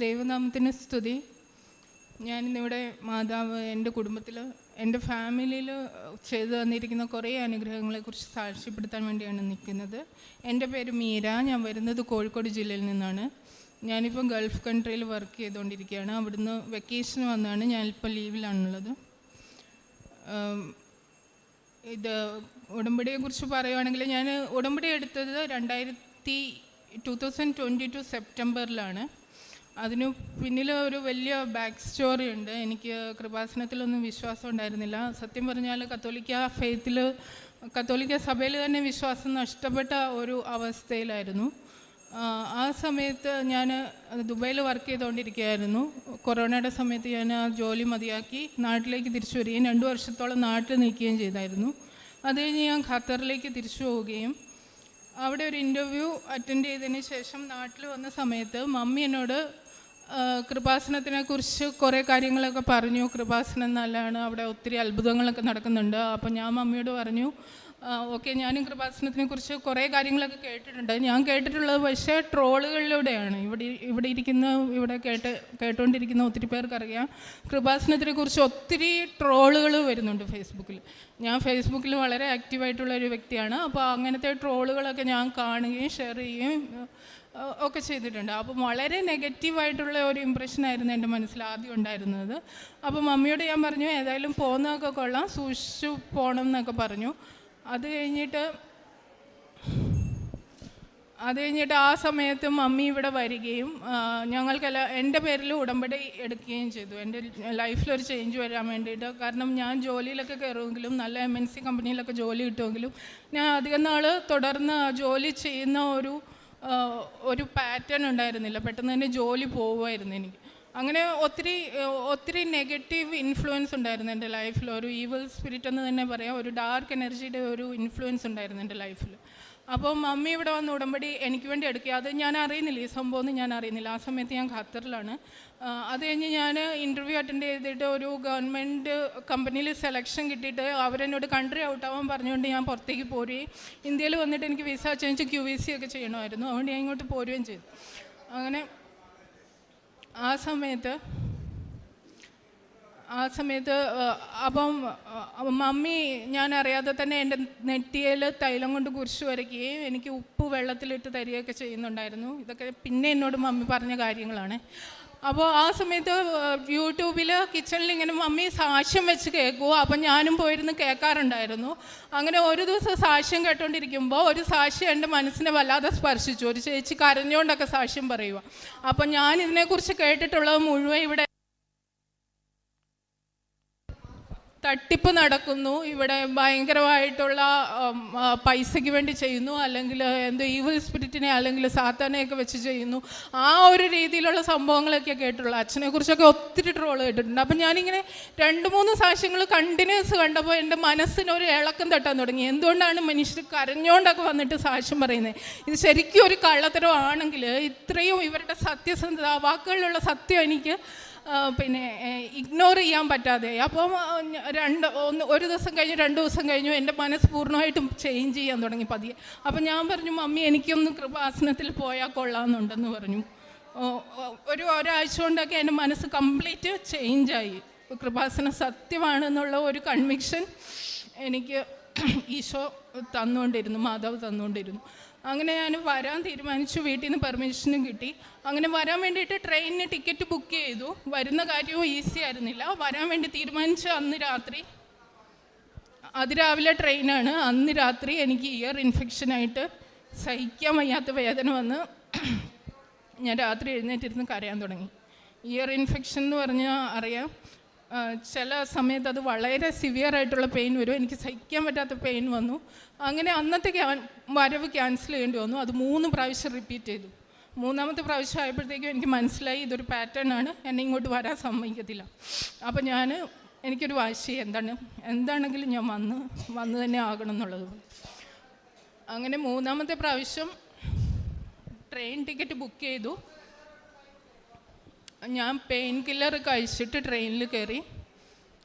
ദൈവനാമത്തിന് സ്തുതി. ഞാനിന്നിവിടെ മാതാവ് എന്റെ കുടുംബത്തിൽ എന്റെ ഫാമിലിയിൽ ചെയ്തു തന്നിരിക്കുന്ന കുറേ അനുഗ്രഹങ്ങളെക്കുറിച്ച് സാക്ഷ്യപ്പെടുത്താൻ വേണ്ടിയാണ് നിൽക്കുന്നത്. എന്റെ പേര് മീര ഞാൻ വരുന്നത് കോഴിക്കോട് ജില്ലയിൽ നിന്നാണ്. ഞാനിപ്പം ഗൾഫ് കൺട്രിയിൽ വർക്ക് ചെയ്തുകൊണ്ടിരിക്കുകയാണ്. അവിടുന്ന് വെക്കേഷൻ വന്നാണ് ഞാനിപ്പോൾ ലീവിലാണുള്ളത്. ഇത് ഉടമ്പടിയെക്കുറിച്ച് പറയുവാണെങ്കിൽ ഞാൻ ഉടമ്പടി എടുത്തത് രണ്ടായിരത്തി ടു തൗസൻഡ് ട്വന്റി ടു സെപ്റ്റംബറിലാണ്. അതിന് പിന്നിൽ ഒരു വലിയ ബാക്ക് സ്റ്റോറി ഉണ്ട്. എനിക്ക് കൃപാസനത്തിലൊന്നും വിശ്വാസം ഉണ്ടായിരുന്നില്ല. സത്യം പറഞ്ഞാൽ കത്തോലിക്ക ഫെയ്ത്തിൽ കത്തോലിക്ക സഭയിൽ തന്നെ വിശ്വാസം നഷ്ടപ്പെട്ട ഒരു അവസ്ഥയിലായിരുന്നു. ആ, സമയത്ത് ഞാൻ ദുബായിൽ വർക്ക് ചെയ്തുകൊണ്ടിരിക്കുകയായിരുന്നു കൊറോണയുടെ സമയത്ത് ഞാൻ ആ ജോലി മതിയാക്കി നാട്ടിലേക്ക് തിരിച്ചു വരികയും രണ്ട് വർഷത്തോളം നാട്ടിൽ നിൽക്കുകയും ചെയ്തായിരുന്നു. അത് കഴിഞ്ഞ് ഞാൻ ഖത്തറിലേക്ക് തിരിച്ചു പോവുകയും അവിടെ ഒരു ഇന്റർവ്യൂ അറ്റൻഡ് ചെയ്തതിന് ശേഷം നാട്ടിൽ വന്ന സമയത്ത് മമ്മി എന്നോട് കൃപാസനത്തിനെ കുറിച്ച് കുറേ കാര്യങ്ങളൊക്കെ പറഞ്ഞു. കൃപാസനം നല്ലതാണ് അവിടെ ഒത്തിരി അത്ഭുതങ്ങളൊക്കെ നടക്കുന്നുണ്ട്. അപ്പോൾ ഞാൻ മമ്മിയോട് പറഞ്ഞു ഓക്കെ ഞാനും കൃപാസനത്തിനെ കുറിച്ച് കുറേ കാര്യങ്ങളൊക്കെ കേട്ടിട്ടുണ്ട്. ഞാൻ കേട്ടിട്ടുള്ളത് പക്ഷേ ട്രോളുകളിലൂടെയാണ്. ഇവിടെ ഇവിടെ ഇരിക്കുന്ന ഇവിടെ കേട്ട് കേട്ടുകൊണ്ടിരിക്കുന്ന ഒത്തിരി പേർക്കറിയാം. കൃപാസനത്തിനെ കുറിച്ച് ഒത്തിരി ട്രോളുകൾ വരുന്നുണ്ട് ഫേസ്ബുക്കിൽ. ഞാൻ ഫേസ്ബുക്കിൽ വളരെ ആക്റ്റീവായിട്ടുള്ള ഒരു വ്യക്തിയാണ്. അപ്പോൾ അങ്ങനത്തെ ട്രോളുകളൊക്കെ ഞാൻ കാണുകയും ഷെയർ ചെയ്യുകയും ഒക്കെ ചെയ്തിട്ടുണ്ട്. അപ്പം വളരെ നെഗറ്റീവായിട്ടുള്ള ഒരു ഇമ്പ്രഷനായിരുന്നു എന്റെ മനസ്സിൽ ആദ്യം ഉണ്ടായിരുന്നത്. അപ്പോൾ മമ്മിയോട് ഞാൻ പറഞ്ഞു ഏതായാലും പോകുന്നതൊക്കെ കൊള്ളാം സൂക്ഷിച്ചു പോകണം എന്നൊക്കെ പറഞ്ഞു. അത് കഴിഞ്ഞിട്ട് അത് കഴിഞ്ഞിട്ട് ആ സമയത്ത് മമ്മി ഇവിടെ വരികയും ഞങ്ങൾക്കെല്ലാം എന്റെ പേരിൽ ഉടമ്പടി എടുക്കുകയും ചെയ്തു. എന്റെ ലൈഫിലൊരു ചേഞ്ച് വരാൻ വേണ്ടിയിട്ട്. കാരണം ഞാൻ ജോലിയിലൊക്കെ കയറുമെങ്കിലും നല്ല എം എൻ സി കമ്പനിയിലൊക്കെ ജോലി കിട്ടുമെങ്കിലും ഞാൻ അധികം നാൾ തുടർന്ന് ജോലി ചെയ്യുന്ന ഒരു ഒരു പാറ്റേൺ ഉണ്ടായിരുന്നില്ല. പെട്ടെന്ന് തന്നെ ജോലി പോവുമായിരുന്നു എനിക്ക്. അങ്ങനെ ഒത്തിരി ഒത്തിരി നെഗറ്റീവ് ഇൻഫ്ലുവൻസ് ഉണ്ടായിരുന്നു എന്റെ ലൈഫിൽ ഒരു ഈവൽ സ്പിരിറ്റ് എന്ന് തന്നെ പറയാം. ഒരു ഡാർക്ക് എനർജിയുടെ ഒരു ഇൻഫ്ലുവൻസ് ഉണ്ടായിരുന്നു എന്റെ ലൈഫിൽ അപ്പോൾ മമ്മി ഇവിടെ വന്ന് ഉടമ്പടി എനിക്ക് വേണ്ടി എടുക്കുക. അത് ഞാൻ അറിയുന്നില്ല. ഈ സംഭവം ഞാൻ അറിയുന്നില്ല. ആ സമയത്ത് ഞാൻ ഖത്തറിലാണ്. അത് കഴിഞ്ഞ് ഞാൻ ഇന്റർവ്യൂ അറ്റൻഡ് ചെയ്തിട്ട് ഒരു ഗവൺമെന്റ് കമ്പനിയിൽ സെലക്ഷൻ കിട്ടിയിട്ട് അവരെന്നോട് കൺട്രി ഔട്ട് ആവാൻ പറഞ്ഞുകൊണ്ട് ഞാൻ പുറത്തേക്ക് പോരുകയും ഇന്ത്യയിൽ വന്നിട്ട് എനിക്ക് visa change Q V C ഒക്കെ ചെയ്യണമായിരുന്നു. അതുകൊണ്ട് ഞാൻ ഇങ്ങോട്ട് പോരുകയും ചെയ്തു. അങ്ങനെ ആ സമയത്ത് ആ സമയത്ത് അപ്പം മമ്മി ഞാൻ അറിയാതെ തന്നെ എന്റെ നെറ്റിയിൽ തൈലം കൊണ്ട് കുരിശു വരയ്ക്കുകയും എനിക്ക് ഉപ്പ് വെള്ളത്തിലിട്ട് തരികയൊക്കെ ചെയ്യുന്നുണ്ടായിരുന്നു. ഇതൊക്കെ പിന്നെ എന്നോട് മമ്മി പറഞ്ഞ കാര്യങ്ങളാണ്. അപ്പോൾ ആ സമയത്ത് യൂട്യൂബിൽ കിച്ചണിൽ ഇങ്ങനെ മമ്മി സാക്ഷ്യം വെച്ച് കേൾക്കുമോ അപ്പം ഞാനും പോയിരുന്ന് കേൾക്കാറുണ്ടായിരുന്നു. അങ്ങനെ ഒരു ദിവസം സാക്ഷ്യം കേട്ടോണ്ടിരിക്കുമ്പോൾ ഒരു സാക്ഷ്യം എന്റെ മനസ്സിനെ വല്ലാതെ സ്പർശിച്ചു. ഒരു ചേച്ചി കരഞ്ഞുകൊണ്ടൊക്കെ സാക്ഷ്യം പറയുക അപ്പം ഞാൻ ഇതിനെക്കുറിച്ച് കേട്ടിട്ടുള്ളത് മുഴുവൻ ഇവിടെ തട്ടിപ്പ് നടക്കുന്നു. ഇവിടെ ഭയങ്കരമായിട്ടുള്ള പൈസയ്ക്ക് വേണ്ടി ചെയ്യുന്നു. അല്ലെങ്കിൽ എന്തോ ഈവിൽ സ്പിരിറ്റിനെ അല്ലെങ്കിൽ സാത്താനെയൊക്കെ വെച്ച് ചെയ്യുന്നു. ആ ഒരു രീതിയിലുള്ള സംഭവങ്ങളൊക്കെ കേട്ടുള്ളൂ അച്ഛനെ കുറിച്ചൊക്കെ ഒത്തിരി ട്രോൾ കേട്ടിട്ടുണ്ട്. അപ്പം ഞാനിങ്ങനെ രണ്ട് മൂന്ന് സാക്ഷ്യങ്ങൾ കണ്ടിന്യൂസ് കണ്ടപ്പോൾ എന്റെ മനസ്സിന് ഒരു ഇളക്കം തട്ടാൻ തുടങ്ങി. എന്തുകൊണ്ടാണ് മനുഷ്യർ കരഞ്ഞുകൊണ്ടൊക്കെ വന്നിട്ട് സാക്ഷ്യം പറയുന്നത് ഇത് ശരിക്കും ഒരു കള്ളത്തരമാണെങ്കിൽ ഇത്രയും ഇവരുടെ സത്യസന്ധത വാക്കുകളിലുള്ള സത്യം എനിക്ക് പിന്നെ ഇഗ്നോർ ചെയ്യാൻ പറ്റാതെ. അപ്പം രണ്ട് ഒന്ന് ഒരു ദിവസം കഴിഞ്ഞു രണ്ട് ദിവസം കഴിഞ്ഞു എന്റെ മനസ്സ് പൂർണമായിട്ടും ചേഞ്ച് ചെയ്യാൻ തുടങ്ങി പതിയെ. അപ്പം ഞാൻ പറഞ്ഞു മമ്മി എനിക്കൊന്ന് കൃപാസനത്തിൽ പോയാൽ കൊള്ളാമെന്നുണ്ടെന്ന് പറഞ്ഞു. ഒരു ഒരാഴ്ച കൊണ്ടൊക്കെ എന്റെ മനസ്സ് കംപ്ലീറ്റ് ചേഞ്ചായി കൃപാസനം സത്യമാണെന്നുള്ള ഒരു കൺവിക്ഷൻ എനിക്ക് ഈശോ തന്നുകൊണ്ടിരുന്നു മാതാവ് തന്നുകൊണ്ടിരുന്നു. അങ്ങനെ ഞാൻ വരാൻ തീരുമാനിച്ചു വീട്ടിൽ നിന്ന് പെർമിഷനും കിട്ടി. അങ്ങനെ വരാൻ വേണ്ടിയിട്ട് ട്രെയിനിന് ടിക്കറ്റ് ബുക്ക് ചെയ്തു. വരുന്ന കാര്യവും ഈസി ആയിരുന്നില്ല. വരാൻ വേണ്ടി തീരുമാനിച്ച അന്ന് രാത്രി അതിരാവിലെ ട്രെയിനാണ് അന്ന് രാത്രി എനിക്ക് ഇയർ ഇൻഫെക്ഷനായിട്ട് സഹിക്കാൻ വയ്യാത്ത വേദന വന്ന് ഞാൻ രാത്രി എഴുന്നേറ്റിരുന്ന് കരയാൻ തുടങ്ങി. ഇയർ ഇൻഫെക്ഷൻ എന്ന് പറഞ്ഞാൽ അറിയാം ചില സമയത്ത് അത് വളരെ സിവിയർ ആയിട്ടുള്ള പെയിൻ വരും. എനിക്ക് സഹിക്കാൻ പറ്റാത്ത പെയിൻ വന്നു. അങ്ങനെ അന്നത്തെ ക്യാൻ- വരവ് ക്യാൻസൽ ചെയ്യേണ്ടി വന്നു. അത് മൂന്ന് പ്രാവശ്യം റിപ്പീറ്റ് ചെയ്തു. മൂന്നാമത്തെ പ്രാവശ്യം ആയപ്പോഴത്തേക്കും എനിക്ക് മനസ്സിലായി ഇതൊരു പാറ്റേൺ ആണ്. എന്നെ ഇങ്ങോട്ട് വരാൻ സമ്മതിക്കത്തില്ല. അപ്പോൾ ഞാൻ എനിക്കൊരു വാശി. എന്താണ്? എന്താണെങ്കിലും ഞാൻ വന്ന് വന്ന് തന്നെ ആകണം എന്നുള്ളത്. അങ്ങനെ മൂന്നാമത്തെ പ്രാവശ്യം ട്രെയിൻ ടിക്കറ്റ് ബുക്ക് ചെയ്തു. ഞാൻ പെയിൻ കില്ലർ കഴിച്ചിട്ട് ട്രെയിനിൽ കയറി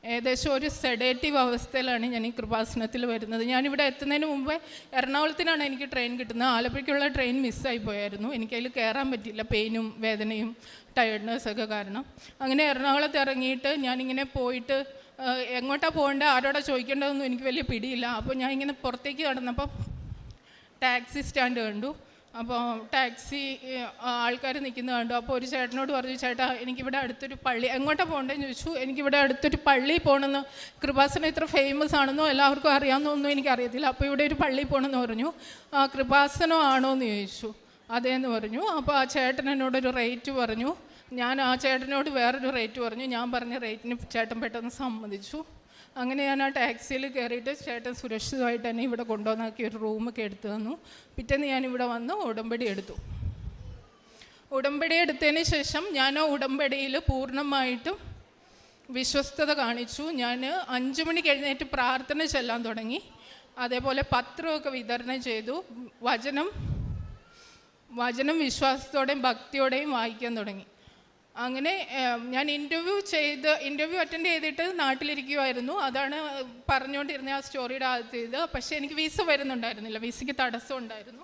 ഏകദേശം ഒരു സെഡേറ്റീവ് അവസ്ഥയിലാണ് ഞാൻ ഈ കൃപാസനത്തിൽ വരുന്നത്. ഞാനിവിടെ എത്തുന്നതിന് മുമ്പേ എറണാകുളത്തിനാണ് എനിക്ക് ട്രെയിൻ കിട്ടുന്നത്. ആലപ്പുഴയ്ക്കുള്ള ട്രെയിൻ മിസ്സായി പോയായിരുന്നു. എനിക്കതിൽ കയറാൻ പറ്റില്ല പെയിനും വേദനയും ടയർഡ്നെസ്സൊക്കെ കാരണം. അങ്ങനെ എറണാകുളത്ത് ഇറങ്ങിയിട്ട് ഞാനിങ്ങനെ പോയിട്ട് എങ്ങോട്ടാണ് എങ്ങോട്ടാ പോകേണ്ടത് ആരോടാ ചോദിക്കേണ്ടതെന്നും എനിക്ക് വലിയ പിടിയില്ല. അപ്പോൾ ഞാൻ ഇങ്ങനെ പുറത്തേക്ക് കടന്നപ്പം ടാക്സി സ്റ്റാൻഡ് കണ്ടു. അപ്പോൾ ടാക്സി ആൾക്കാർ നിൽക്കുന്നത് കണ്ടു. അപ്പോൾ ഒരു ചേട്ടനോട് പറഞ്ഞു ചേട്ടാ എനിക്കിവിടെ അടുത്തൊരു പള്ളി എങ്ങോട്ടാണ് പോകേണ്ടതെന്ന് ചോദിച്ചു. എനിക്കിവിടെ അടുത്തൊരു പള്ളി പോകണമെന്ന് കൃപാസനം ഇത്ര ഫേമസ് ആണെന്നോ എല്ലാവർക്കും അറിയാമെന്നോ ഒന്നും എനിക്കറിയത്തില്ല. അപ്പോൾ ഇവിടെ ഒരു പള്ളി പോകണമെന്ന് പറഞ്ഞു. ആ കൃപാസനം ആണോ എന്ന് ചോദിച്ചു. അതേന്ന് പറഞ്ഞു. അപ്പോൾ ആ ചേട്ടൻ എന്നോടൊരു റേറ്റ് പറഞ്ഞു. ഞാൻ ആ ചേട്ടനോട് വേറൊരു റേറ്റ് പറഞ്ഞു. ഞാൻ പറഞ്ഞ റേറ്റിന് ചേട്ടൻ പെട്ടെന്ന് സമ്മതിച്ചു. അങ്ങനെ ഞാൻ ആ ടാക്സിയിൽ കയറിയിട്ട് ചേട്ടൻ സുരക്ഷിതമായിട്ട് തന്നെ ഇവിടെ കൊണ്ടുവന്നാക്കി ഒരു റൂമൊക്കെ എടുത്തു തന്നു. പിറ്റേന്ന് ഞാൻ ഇവിടെ വന്ന് ഉടമ്പടി എടുത്തു. ഉടമ്പടി എടുത്തതിന് ശേഷം ഞാൻ ആ ഉടമ്പടിയിൽ പൂർണമായിട്ടും വിശ്വസ്തത കാണിച്ചു. ഞാൻ അഞ്ച് മണിക്ക് എഴുന്നേറ്റ് പ്രാർത്ഥന ചെല്ലാൻ തുടങ്ങി. അതേപോലെ പത്രമൊക്കെ വിതരണം ചെയ്തു. വചനം വചനം വിശ്വാസത്തോടെയും ഭക്തിയോടെയും വായിക്കാൻ തുടങ്ങി. അങ്ങനെ ഞാൻ ഇന്റർവ്യൂ ചെയ്ത് ഇന്റർവ്യൂ അറ്റൻഡ് ചെയ്തിട്ട് നാട്ടിലിരിക്കുമായിരുന്നു അതാണ് പറഞ്ഞുകൊണ്ടിരുന്ന ആ സ്റ്റോറിയുടെ ആദ്യത്തെ ഇത്. പക്ഷേ എനിക്ക് വിസ വരുന്നുണ്ടായിരുന്നില്ല. വിസയ്ക്ക് തടസ്സം ഉണ്ടായിരുന്നു.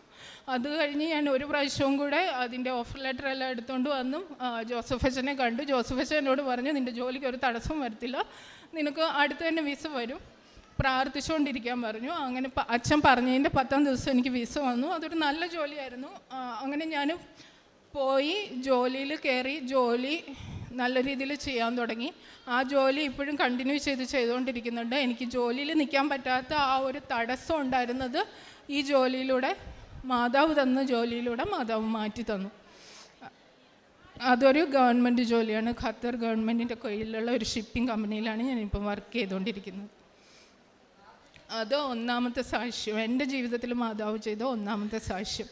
അത് കഴിഞ്ഞ് ഞാൻ ഒരു പ്രാവശ്യവും കൂടെ അതിന്റെ ഓഫർ ലെറ്റർ എല്ലാം എടുത്തുകൊണ്ട് വന്നു. ജോസഫ് അച്ഛനെ കണ്ടു. ജോസഫ് അച്ഛൻ എന്നോട് പറഞ്ഞു നിന്റെ ജോലിക്ക് ഒരു തടസ്സവും വരത്തില്ല. നിനക്ക് അടുത്ത് തന്നെ വിസ വരും. പ്രാർത്ഥിച്ചുകൊണ്ടിരിക്കാൻ പറഞ്ഞു. അങ്ങനെ അച്ഛൻ പറഞ്ഞതിന്റെ പത്താം ദിവസം എനിക്ക് വിസ വന്നു. അതൊരു നല്ല ജോലിയായിരുന്നു. അങ്ങനെ ഞാൻ പോയി ജോലിയിൽ കയറി ജോലി നല്ല രീതിയിൽ ചെയ്യാൻ തുടങ്ങി. ആ ജോലി ഇപ്പോഴും കണ്ടിന്യൂ ചെയ്ത് ചെയ്തുകൊണ്ടിരിക്കുന്നുണ്ട്. എനിക്ക് ജോലിയിൽ നിൽക്കാൻ പറ്റാത്ത ആ ഒരു തടസ്സം ഉണ്ടായിരുന്നത് ഈ ജോലിയിലൂടെ മാതാവ് തന്ന ജോലിയിലൂടെ മാതാവ് മാറ്റി തന്നു. അതൊരു ഗവൺമെന്റ് ജോലിയാണ്. ഖത്തർ ഗവൺമെന്റിന്റെ കയ്യിലുള്ള ഒരു ഷിപ്പിംഗ് കമ്പനിയിലാണ് ഞാനിപ്പം വർക്ക് ചെയ്തുകൊണ്ടിരിക്കുന്നത്. അത് ഒന്നാമത്തെ സാക്ഷ്യം. എന്റെ ജീവിതത്തിൽ മാതാവ് ചെയ്ത ഒന്നാമത്തെ സാക്ഷ്യം.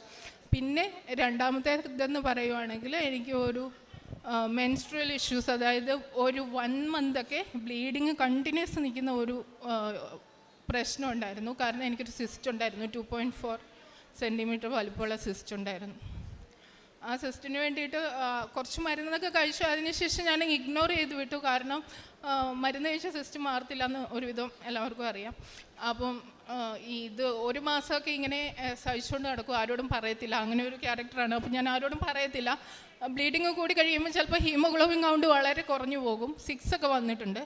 പിന്നെ രണ്ടാമത്തെ ഇതെന്ന് പറയുവാണെങ്കിൽ എനിക്ക് ഒരു മെൻസ്ട്രൽ ഇഷ്യൂസ് അതായത് ഒരു വൺ മന്തൊക്കെ ബ്ലീഡിങ് കണ്ടിന്യൂസ് നിൽക്കുന്ന ഒരു പ്രശ്നം ഉണ്ടായിരുന്നു. കാരണം എനിക്കൊരു സിസ്റ്റ് ഉണ്ടായിരുന്നു. ടു പോയിന്റ് ഫോർ സെന്റിമീറ്റർ വലുപ്പമുള്ള സിസ്റ്റ് ഉണ്ടായിരുന്നു. ആ സിസ്റ്റിന് വേണ്ടിയിട്ട് കുറച്ച് മരുന്നൊക്കെ കഴിച്ചു. അതിനുശേഷം ഞാൻ ഇഗ്നോർ ചെയ്ത് വിട്ടു. കാരണം മരുന്ന് കഴിച്ച സിസ്റ്റ് മാറത്തില്ല എന്ന് ഒരുവിധം എല്ലാവർക്കും അറിയാം. അപ്പം ഇത് ഒരു മാസമൊക്കെ ഇങ്ങനെ സഹിച്ചുകൊണ്ട് നടക്കും. ആരോടും പറയത്തില്ല. അങ്ങനെ ഒരു ക്യാരക്ടറാണ്. അപ്പം ഞാൻ ആരോടും പറയത്തില്ല. ബ്ലീഡിങ് കൂടി കഴിയുമ്പോൾ ചിലപ്പോൾ ഹീമോഗ്ലോബിൻ കൗണ്ട് വളരെ കുറഞ്ഞു പോകും. സിക്സ് ഒക്കെ വന്നിട്ടുണ്ട്.